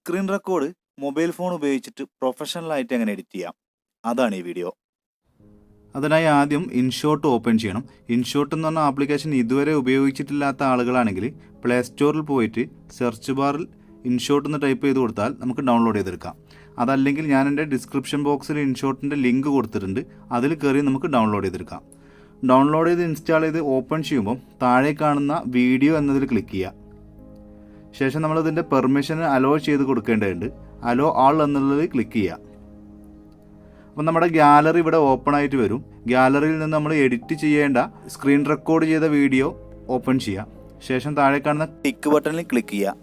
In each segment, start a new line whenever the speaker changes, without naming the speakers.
Screen record mobile phone ഉപയോഗിച്ചിട്ട് പ്രൊഫഷണലായിട്ട് എങ്ങനെ edit ചെയ്യാം. അതാണ് ഈ വീഡിയോ അതിനായി ആദ്യം ഇൻഷോട്ട് ഓപ്പൺ ചെയ്യണം. ഇൻഷോട്ട് എന്ന് പറഞ്ഞ ആപ്ലിക്കേഷൻ ഇതുവരെ ഉപയോഗിച്ചിട്ടില്ലാത്ത ആളുകളാണെങ്കിൽ പ്ലേ സ്റ്റോറിൽ പോയിട്ട് സെർച്ച് ബാറിൽ ഇൻഷോട്ട് എന്ന് ടൈപ്പ് ചെയ്ത് കൊടുത്താൽ നമുക്ക് ഡൗൺലോഡ് ചെയ്തെടുക്കാം. അതല്ലെങ്കിൽ ഞാൻ എന്റെ ഡിസ്ക്രിപ്ഷൻ ബോക്സിൽ ഇൻഷോട്ടിന്റെ ലിങ്ക് കൊടുത്തിട്ടുണ്ട്. അതിൽ കയറി നമുക്ക് ഡൗൺലോഡ് ചെയ്തെടുക്കാം. ഡൗൺലോഡ് ചെയ്ത് ഇൻസ്റ്റാൾ ചെയ്ത് ഓപ്പൺ ചെയ്യുമ്പോൾ താഴെ കാണുന്ന വീഡിയോ എന്നതിൽ ക്ലിക്ക് ചെയ്യുക. ശേഷം നമ്മൾ ഇതിന്റെ പെർമിഷൻ അലോ ചെയ്ത് കൊടുക്കേണ്ടതുണ്ട്. അലോ ആൾ എന്നുള്ളത് ക്ലിക്ക് ചെയ്യുക. അപ്പം നമ്മുടെ ഗ്യാലറി ഇവിടെ ഓപ്പൺ ആയിട്ട് വരും. ഗ്യാലറിയിൽ നിന്ന് നമ്മൾ എഡിറ്റ് ചെയ്യേണ്ട സ്ക്രീൻ റെക്കോർഡ് ചെയ്ത വീഡിയോ ഓപ്പൺ ചെയ്യുക ശേഷം താഴെ കാണുന്ന ടിക്ക് ബട്ടണിൽ ക്ലിക്ക് ചെയ്യുക.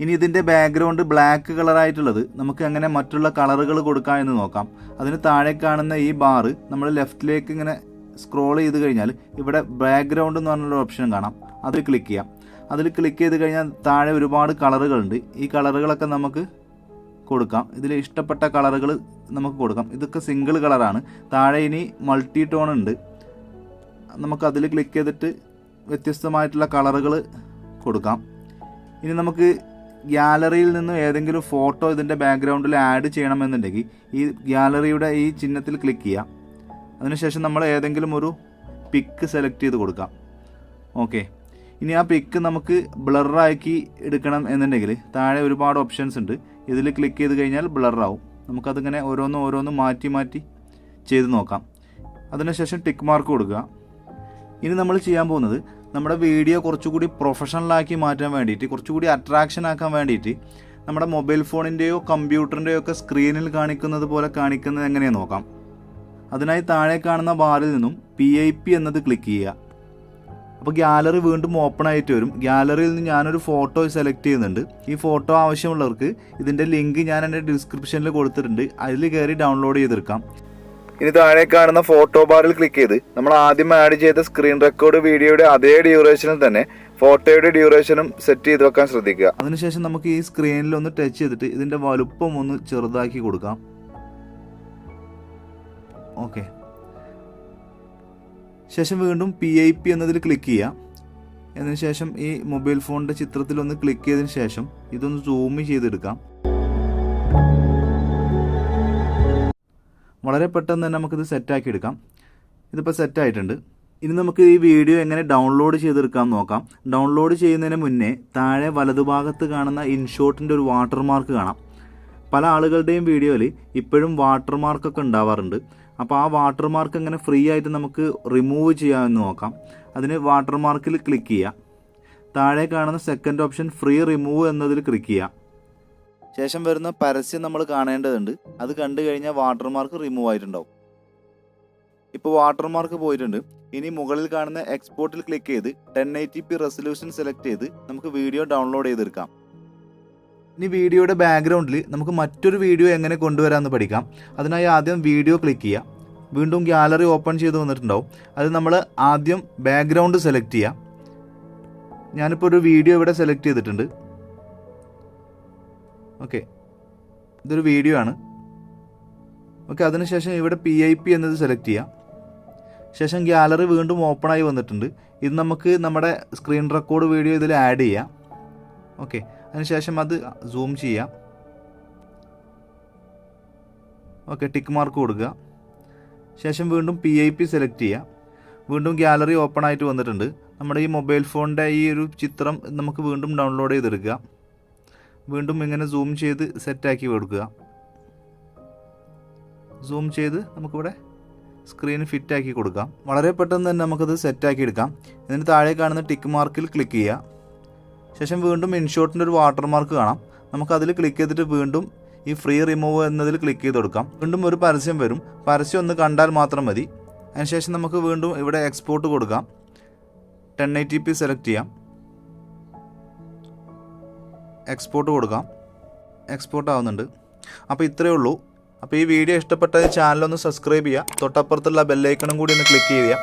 ഇനി ഇതിന്റെ ബാക്ക്ഗ്രൗണ്ട് ബ്ലാക്ക് കളറായിട്ടുള്ളത് നമുക്ക് എങ്ങനെ മറ്റുള്ള കളറുകൾ കൊടുക്കാം എന്ന് നോക്കാം. അതിന് താഴെ കാണുന്ന ഈ ബാറ് നമ്മൾ ലെഫ്റ്റിലേക്ക് ഇങ്ങനെ സ്ക്രോൾ ചെയ്ത് കഴിഞ്ഞാൽ ഇവിടെ ബാക്ക്ഗ്രൗണ്ട് എന്ന് പറഞ്ഞൊരു ഓപ്ഷൻ കാണാം. അതിൽ ക്ലിക്ക് ചെയ്യാം. അതിൽ ക്ലിക്ക് ചെയ്ത് കഴിഞ്ഞാൽ താഴെ ഒരുപാട് കളറുകളുണ്ട്. ഈ കളറുകളൊക്കെ നമുക്ക് കൊടുക്കാം. ഇതിൽ ഇഷ്ടപ്പെട്ട കളറുകൾ നമുക്ക് കൊടുക്കാം. ഇതൊക്കെ സിംഗിൾ കളറാണ് താഴെ ഇനി മൾട്ടി ടോൺ ഉണ്ട്. നമുക്ക് അതിൽ ക്ലിക്ക് ചെയ്തിട്ട് വ്യത്യസ്തമായിട്ടുള്ള കളറുകൾ കൊടുക്കാം. ഇനി നമുക്ക് ഗ്യാലറിയിൽ നിന്ന് ഏതെങ്കിലും ഫോട്ടോ ഇതിന്റെ ബാക്ക്ഗ്രൗണ്ടിൽ ആഡ് ചെയ്യണമെന്നുണ്ടെങ്കിൽ ഈ ഗ്യാലറിയുടെ ഈ ചിഹ്നത്തിൽ ക്ലിക്ക് ചെയ്യാം. അതിനുശേഷം നമ്മൾ ഏതെങ്കിലും ഒരു പിക്ക് സെലക്ട് ചെയ്ത് കൊടുക്കാം. ഓക്കെ ഇനി ആ പിക്ക് നമുക്ക് ബ്ലറാക്കി എടുക്കണം എന്നുണ്ടെങ്കിൽ താഴെ ഒരുപാട് ഓപ്ഷൻസ് ഉണ്ട്. ഇതിൽ ക്ലിക്ക് ചെയ്ത് കഴിഞ്ഞാൽ ബ്ലറാവും നമുക്കതിങ്ങനെ ഓരോന്ന് ഓരോന്ന് മാറ്റി മാറ്റി ചെയ്ത് നോക്കാം. അതിനുശേഷം ടിക്ക് മാർക്ക് കൊടുക്കുക. ഇനി നമ്മൾ ചെയ്യാൻ പോകുന്നത് നമ്മുടെ വീഡിയോ കുറച്ചുകൂടി പ്രൊഫഷണലാക്കി മാറ്റാൻ വേണ്ടിയിട്ട് കുറച്ചുകൂടി അട്രാക്ഷൻ ആക്കാൻ വേണ്ടിയിട്ട് നമ്മുടെ മൊബൈൽ ഫോണിന്റെയോ കമ്പ്യൂട്ടറിന്റെയോ ഒക്കെ സ്ക്രീനിൽ കാണിക്കുന്നത് പോലെ കാണിക്കുന്നത് എങ്ങനെയാണ് നോക്കാം. അതിനായി താഴെ കാണുന്ന ബാറിൽ നിന്നും പി ഐ പി എന്നത് ക്ലിക്ക് ചെയ്യുക. അപ്പോൾ ഗ്യാലറി വീണ്ടും ഓപ്പൺ ആയിട്ട് വരും. ഗ്യാലറിയിൽ നിന്ന് ഞാനൊരു ഫോട്ടോ സെലക്ട് ചെയ്യുന്നുണ്ട്. ഈ ഫോട്ടോ ആവശ്യമുള്ളവർക്ക് ഇതിന്റെ ലിങ്ക് ഞാൻ എന്റെ ഡിസ്ക്രിപ്ഷനിൽ കൊടുത്തിട്ടുണ്ട്. അതിൽ കയറി ഡൗൺലോഡ് ചെയ്തെടുക്കാം. ഇനി താഴെ കാണുന്ന ഫോട്ടോ ബാറിൽ ക്ലിക്ക് ചെയ്ത് നമ്മൾ ആദ്യം ആഡ് ചെയ്ത സ്ക്രീൻ റെക്കോർഡ് വീഡിയോയുടെ അതേ ഡ്യൂറേഷനിൽ തന്നെ ഫോട്ടോയുടെ ഡ്യൂറേഷനും സെറ്റ് ചെയ്ത് വെക്കാൻ ശ്രദ്ധിക്കുക. അതിനുശേഷം നമുക്ക് ഈ സ്ക്രീനിൽ ഒന്ന് ടച്ച് ചെയ്തിട്ട് ഇതിന്റെ വലുപ്പം ഒന്ന് ചെറുതാക്കി കൊടുക്കാം. ഓക്കെ ശേഷം വീണ്ടും പി ഐ പി എന്നതിൽ ക്ലിക്ക് ചെയ്യാം അതിന് ശേഷം ഈ മൊബൈൽ ഫോണിന്റെ ചിത്രത്തിൽ ഒന്ന് ക്ലിക്ക് ചെയ്തതിന് ശേഷം ഇതൊന്ന് സൂം ചെയ്തെടുക്കാം. വളരെ പെട്ടെന്ന് തന്നെ നമുക്കിത് സെറ്റാക്കി എടുക്കാം. ഇതിപ്പോൾ സെറ്റായിട്ടുണ്ട് ഇനി നമുക്ക് ഈ വീഡിയോ എങ്ങനെ ഡൗൺലോഡ് ചെയ്തെടുക്കാമെന്ന് നോക്കാം. ഡൗൺലോഡ് ചെയ്യുന്നതിന് മുന്നേ താഴെ വലതുഭാഗത്ത് കാണുന്ന ഇൻഷോട്ടിന്റെ ഒരു വാട്ടർമാർക്ക് കാണാം. പല ആളുകളുടെയും വീഡിയോയിൽ ഇപ്പോഴും വാട്ടർമാർക്കൊക്കെ ഉണ്ടാവാറുണ്ട്. അപ്പോൾ ആ വാട്ടർ മാർക്ക് എങ്ങനെ ഫ്രീ ആയിട്ട് നമുക്ക് റിമൂവ് ചെയ്യാമെന്ന് നോക്കാം. അതിന് വാട്ടർ മാർക്കിൽ ക്ലിക്ക് ചെയ്യുക താഴെ കാണുന്ന സെക്കൻഡ് ഓപ്ഷൻ ഫ്രീ റിമൂവ് എന്നതിൽ ക്ലിക്ക് ചെയ്യുക ശേഷം വരുന്ന പരസ്യം നമ്മൾ കാണേണ്ടതുണ്ട്. അത് കണ്ടു കഴിഞ്ഞാൽ വാട്ടർ മാർക്ക് റിമൂവ് ആയിട്ടുണ്ടാവും. ഇപ്പോൾ വാട്ടർ മാർക്ക് പോയിട്ടുണ്ട്. ഇനി മുകളിൽ കാണുന്ന എക്സ്പോർട്ടിൽ ക്ലിക്ക് ചെയ്ത് ten eighty P resolution select ചെയ്ത് നമുക്ക് വീഡിയോ ഡൗൺലോഡ് ചെയ്തെടുക്കാം. ഇനി വീഡിയോയുടെ ബാക്ക്ഗ്രൗണ്ടിൽ നമുക്ക് മറ്റൊരു വീഡിയോ എങ്ങനെ കൊണ്ടുവരാമെന്ന് പഠിക്കാം. അതിനായി ആദ്യം വീഡിയോ ക്ലിക്ക് ചെയ്യുക വീണ്ടും ഗ്യാലറി ഓപ്പൺ ചെയ്ത് വന്നിട്ടുണ്ടാവും. അത് നമ്മൾ ആദ്യം ബാക്ക്ഗ്രൗണ്ട് സെലക്ട് ചെയ്യുക ഞാനിപ്പോൾ ഒരു വീഡിയോ ഇവിടെ സെലക്ട് ചെയ്തിട്ടുണ്ട്. ഓക്കെ ഇതൊരു വീഡിയോ ആണ്. ഓക്കെ അതിനുശേഷം ഇവിടെ പി ഐ പി എന്നത് സെലക്ട് ചെയ്യാം. ശേഷം ഗ്യാലറി വീണ്ടും ഓപ്പൺ ആയി വന്നിട്ടുണ്ട്. ഇത് നമുക്ക് നമ്മുടെ സ്ക്രീൻ റെക്കോർഡ് വീഡിയോ ഇതിൽ ആഡ് ചെയ്യാം. ഓക്കെ അതിനുശേഷം അത് സൂം ചെയ്യാം. ഓക്കെ ടിക്ക് മാർക്ക് കൊടുക്കുക. ശേഷം വീണ്ടും പി ഐ പി സെലക്ട് ചെയ്യുക വീണ്ടും ഗ്യാലറി ഓപ്പൺ ആയിട്ട് വന്നിട്ടുണ്ട്. നമ്മുടെ ഈ മൊബൈൽ ഫോണിന്റെ ഈ ഒരു ചിത്രം നമുക്ക് വീണ്ടും ഡൗൺലോഡ് ചെയ്തെടുക്കുക. വീണ്ടും ഇങ്ങനെ സൂം ചെയ്ത് സെറ്റാക്കി കൊടുക്കുക. സൂം ചെയ്ത് നമുക്കിവിടെ സ്ക്രീൻ ഫിറ്റാക്കി കൊടുക്കാം. വളരെ പെട്ടെന്ന് തന്നെ നമുക്കത് സെറ്റാക്കി എടുക്കാം. ഇതിന് താഴെ കാണുന്ന ടിക്ക് മാർക്കിൽ ക്ലിക്ക് ചെയ്യുക. ശേഷം വീണ്ടും ഇൻഷോട്ടിന്റെ ഒരു വാട്ടർമാർക്ക് കാണാം. നമുക്ക് അതിൽ ക്ലിക്ക് ചെയ്തിട്ട് വീണ്ടും ഈ ഫ്രീ റിമൂവ് എന്നതിൽ ക്ലിക്ക് ചെയ്ത് കൊടുക്കാം. വീണ്ടും ഒരു പരസ്യം വരും. പരസ്യം ഒന്ന് കണ്ടാൽ മാത്രം മതി. അതിനുശേഷം നമുക്ക് വീണ്ടും ഇവിടെ എക്സ്പോർട്ട് കൊടുക്കാം. ടെൻ എയ്റ്റി പി സെലക്ട് ചെയ്യാം. എക്സ്പോർട്ട് കൊടുക്കാം. എക്സ്പോർട്ട് ആവുന്നുണ്ട്. അപ്പോൾ ഇത്രയേ ഉള്ളൂ. അപ്പോൾ ഈ വീഡിയോ ഇഷ്ടപ്പെട്ട ചാനലൊന്ന് സബ്സ്ക്രൈബ് ചെയ്യുക. തൊട്ടപ്പുറത്തുള്ള ബെല്ലൈക്കണും കൂടി ഒന്ന് ക്ലിക്ക് ചെയ്യുക.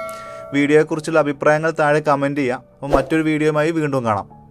വീഡിയോയെക്കുറിച്ചുള്ള അഭിപ്രായങ്ങൾ താഴെ കമന്റ് ചെയ്യുക. അപ്പോൾ മറ്റൊരു വീഡിയോയുമായി വീണ്ടും കാണാം.